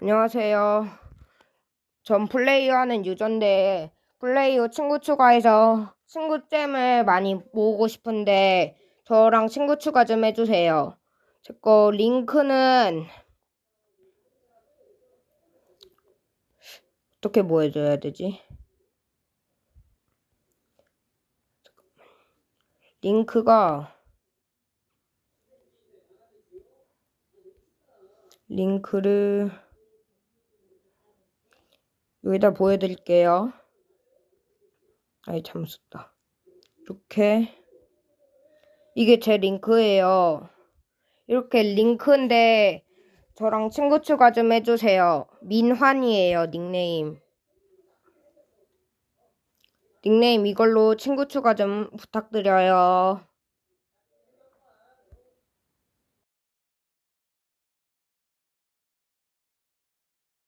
안녕하세요. 전 플레이어 하는 유저인데, 플레이어 친구 추가해서 친구잼을 많이 모으고 싶은데, 저랑 친구 추가 좀 해주세요. 제 거 링크는, 어떻게 모여줘야 되지? 링크가, 링크를, 여기다 보여드릴게요. 아이, 잘못 썼다. 이렇게. 이게 제 링크예요. 이렇게 링크인데, 저랑 친구 추가 좀 해주세요. 민환이에요, 닉네임. 닉네임 이걸로 친구 추가 좀 부탁드려요.